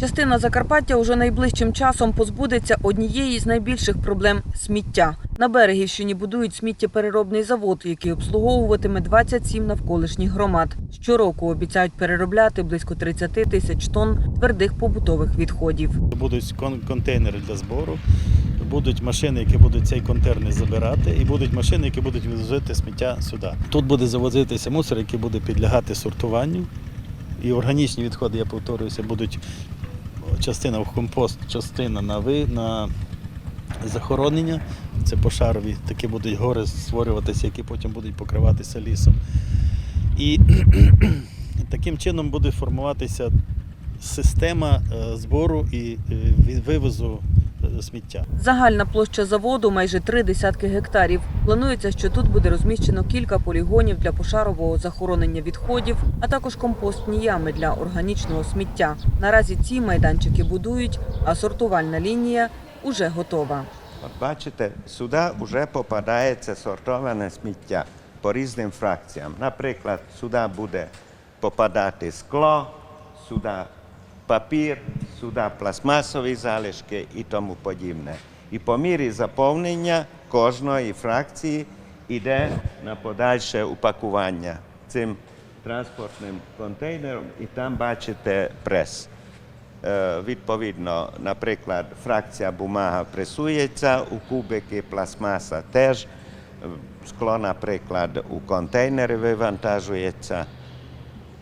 Частина Закарпаття уже найближчим часом позбудеться однієї з найбільших проблем сміття. На Берегівщині будують сміттєпереробний завод, який обслуговуватиме 27 навколишніх громад. Щороку обіцяють переробляти близько 30 тисяч тонн твердих побутових відходів. Будуть кон- контейнери для збору, будуть машини, які будуть цей контейнер забирати, і будуть машини, які будуть вивозити сміття сюди. Тут буде завозитися мусор, який буде підлягати сортуванню. І органічні відходи, я повторююся, будуть частина в компост, частина на, ви, на захоронення. Це пошарові, такі будуть гори створюватися, які потім будуть покриватися лісом. І таким чином буде формуватися система е, збору і е, вивозу сміття. Загальна площа заводу майже три десятки гектарів. Планується, що тут буде розміщено кілька полігонів для пошарового захоронення відходів, а також компостні ями для органічного сміття. Наразі ці майданчики будують, а сортувальна лінія уже готова. От бачите, сюди вже попадається сортоване сміття по різним фракціям. Наприклад, сюди буде попадати скло, сюди папір, сюди пластмасові залишки і тому подібне. І по мірі заповнення кожної фракції йде на подальше упакування цим транспортним контейнером, і там бачите прес. Відповідно, наприклад, фракція бумага пресується, у кубики пластмаса теж, скло, наприклад, у контейнери вивантажується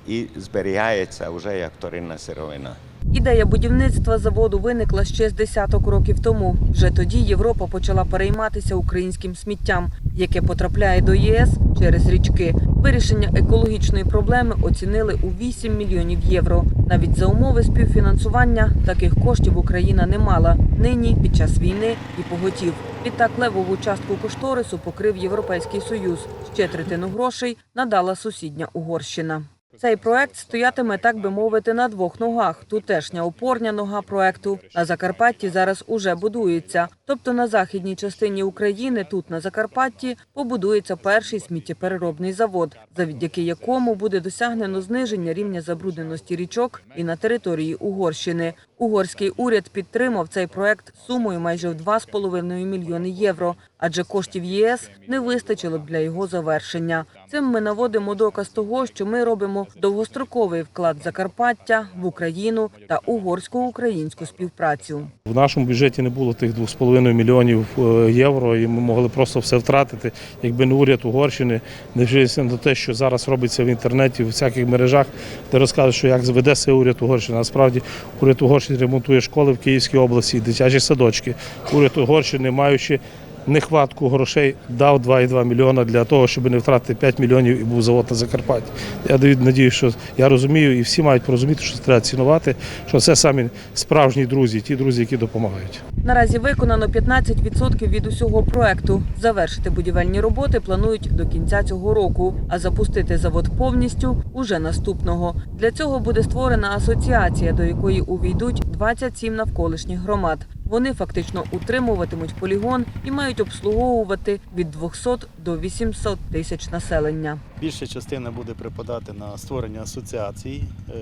і зберігається вже як вторинна сировина. Ідея будівництва заводу виникла ще з десяток років тому. Вже тоді Європа почала перейматися українським сміттям, яке потрапляє до ЄС через річки. Вирішення екологічної проблеми оцінили у 8 мільйонів євро. Навіть за умови співфінансування таких коштів Україна не мала. Нині під час війни і поготів. Відтак левову частку кошторису покрив Європейський Союз. Ще третину грошей надала сусідня Угорщина. Цей проект стоятиме, так би мовити, на двох ногах. Тутешня опорня нога проекту на Закарпатті зараз уже будується. Тобто на західній частині України, тут на Закарпатті, побудується перший сміттєпереробний завод, завдяки якому буде досягнено зниження рівня забрудненості річок і на території Угорщини. Угорський уряд підтримав цей проект сумою майже в 2,5 мільйони євро, адже коштів єС не вистачило б для його завершення. Цим ми наводимо доказ того, що ми робимо довгостроковий вклад Закарпаття в Україну та угорсько-українську співпрацю. В нашому бюджеті не було тих 2,5 мільйонів е, євро, і ми могли просто все втратити, якби не уряд Угорщини, не дивлячись на те, що зараз робиться в інтернеті, в всяких мережах, де розказують, що як веде себе уряд Угорщини. Насправді уряд Угорщини ремонтує школи в Київській області, дитячі садочки. Уряд Угорщини, маючи нехватку грошей, дав 2,2 мільйона для того, щоб не втратити 5 мільйонів і був завод на Закарпатті. Я даю надію, що я розумію, і всі мають порозуміти, що треба цінувати, що це самі справжні друзі, ті друзі, які допомагають. Наразі виконано 15% від усього проекту. Завершити будівельні роботи планують до кінця цього року, а запустити завод повністю уже наступного. Для цього буде створена асоціація, до якої увійдуть 27 навколишніх громад. Вони фактично утримуватимуть полігон і мають обслуговувати від 200 до 800 тисяч населення. Більша частина буде припадати на створення асоціацій е,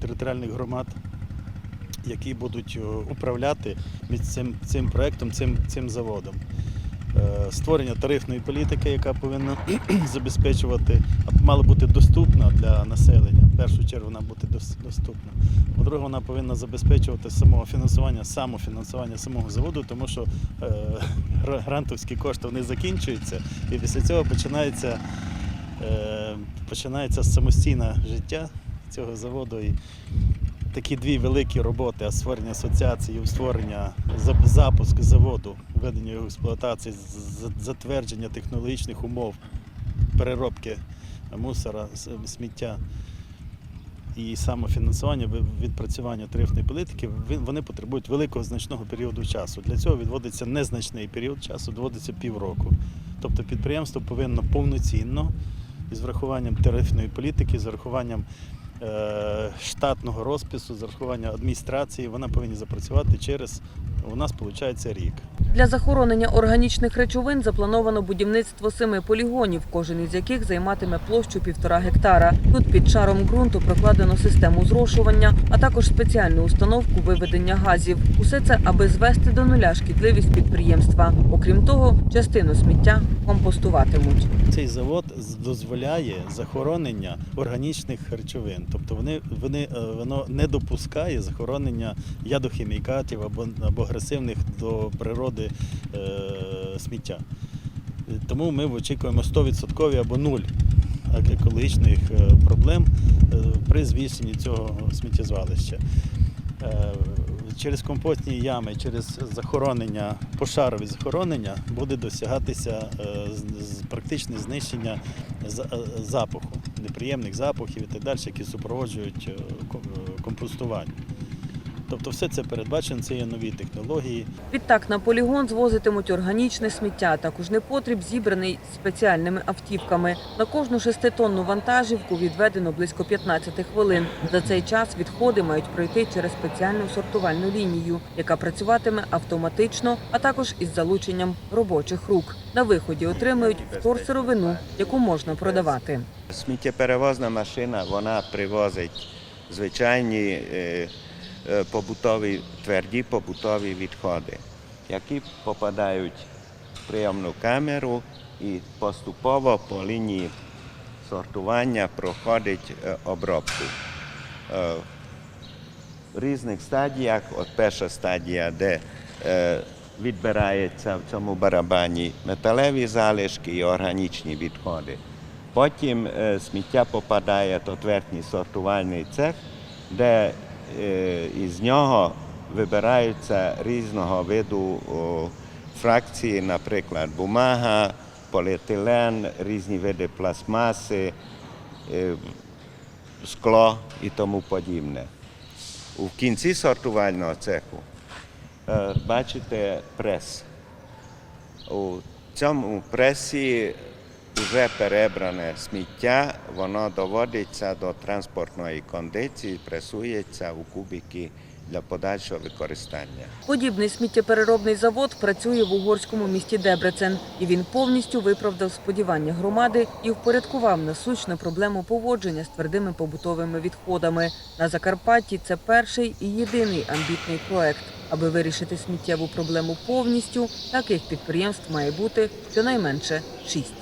територіальних громад, які будуть е, управляти цим, цим проектом, цим, цим заводом. Е, Створення тарифної політики, яка повинна забезпечувати, мала бути доступна для населення. Першу чергу вона бути доступна. По-друге, вона повинна забезпечувати самого фінансування, самофінансування самого заводу, тому що е, грантовські кошти вони закінчуються, і після цього починається е, починається самостійне життя цього заводу. І такі дві великі роботи, створення асоціації, створення за- запуск заводу, введення його експлуатації, затвердження технологічних умов переробки мусора, сміття. І самофінансування, відпрацювання тарифної політики, вони потребують великого значного періоду часу. Для цього відводиться незначний період часу, доводиться півроку. Тобто підприємство повинно повноцінно із врахуванням тарифної політики, з врахуванням е, штатного розпису, з врахуванням адміністрації, вона повинна запрацювати через, у нас виходить, рік. Для захоронення органічних речовин заплановано будівництво семи полігонів, кожен із яких займатиме площу півтора гектара. Тут під шаром ґрунту прокладено систему зрошування, а також спеціальну установку виведення газів. Усе це аби звести до нуля шкідливість підприємства. Окрім того, частину сміття компостуватимуть. Цей завод дозволяє захоронення органічних речовин, тобто вони, вони, е, воно не допускає захоронення ядохімікатів або, або агресивних до природи е, сміття. Е, Тому ми очікуємо 100% або нуль екологічних е, проблем при звільненні цього сміттєзвалища. Через компостні ями, через захоронення, пошарові захоронення буде досягатися е, практичне знищення е, запаху, неприємних запахів і так далі, які супроводжують е, компостування. Тобто все це передбачено, це є нові технології. Відтак на полігон звозитимуть органічне сміття, також непотріб, зібраний спеціальними автівками. На кожну шеститонну вантажівку відведено близько 15 хвилин. За цей час відходи мають пройти через спеціальну сортувальну лінію, яка працюватиме автоматично, а також із залученням робочих рук. На виході отримують вторсировину, яку можна продавати. Сміттєперевозна машина вона привозить звичайні е, побутові, тверді побутові відходи, які попадають в прийомну камеру і поступово по лінії сортування проходить е, обробку. Е, в різних стадіях. От перша стадія, де е, відбирається в цьому барабані металеві залишки і органічні відходи. Потім е, сміття попадає до верхній сортувальний цех, де е, із нього вибираються різного виду фракції, наприклад, бумага, поліетилен, різні види пластмаси, е, скло і тому подібне. У кінці сортувального цеху е, бачите прес. У цьому пресі вже перебране сміття, воно доводиться до транспортної кондиції, пресується у кубики для подальшого використання. Подібний сміттєпереробний завод працює в угорському місті Дебрецен, і він повністю виправдав сподівання громади і впорядкував насущну проблему поводження з твердими побутовими відходами. На Закарпатті це перший і єдиний амбітний проект. Аби вирішити сміттєву проблему повністю, таких підприємств має бути щонайменше шість.